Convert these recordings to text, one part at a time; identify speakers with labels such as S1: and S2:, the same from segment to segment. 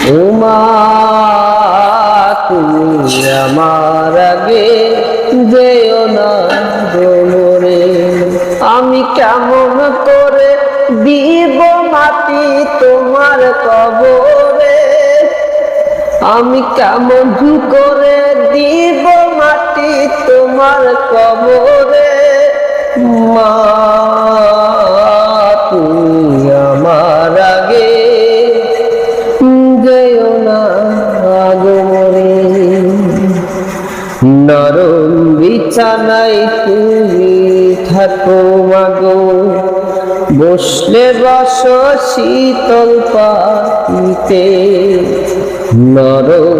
S1: উমা, তুমি আমার আগে যেও না গোমরে আমি কেমন করে দিব মাটি তোমার কবরে? আমি কেমন করে দিব মাটি তোমার কবরে? মা তুমি থাকো মাগো। বসলে বস শীতল পাতিতে নরম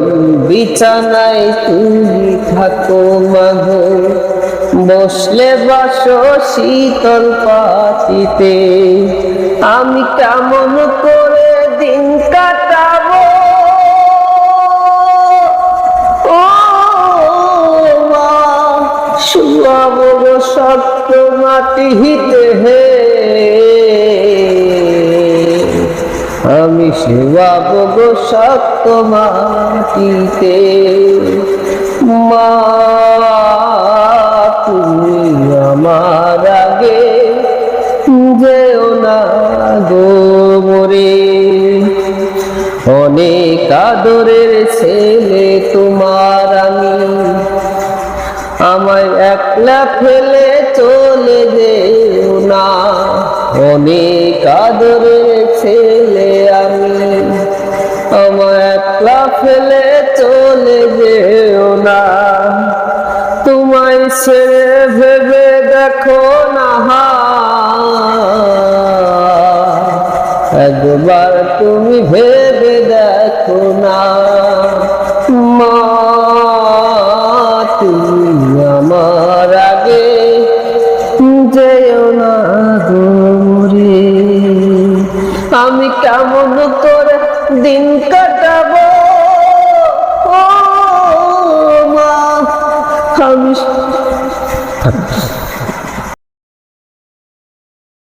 S1: বিছানায় তুমি থাকো মাগো। বসলে বস শীতল পাতিতে আমি কেমন করে হে। আমি শুয়াব গো সত্য মাটিতে মা, তুমি আমার আগে যেও না গো মরে। অনেক আদরের ছেলে তোমার আমি। আমায় একলা ফেলে চলে যেও না। অনেক আদরের ছেলে আমি। আমায় একলা ফেলে চলে যেও না। তোমায় ছেড়ে ভেবে দেখো না একবার তুমি ভেবে দেখো না। আমি কেমন করে দিন কাটাবো? আমি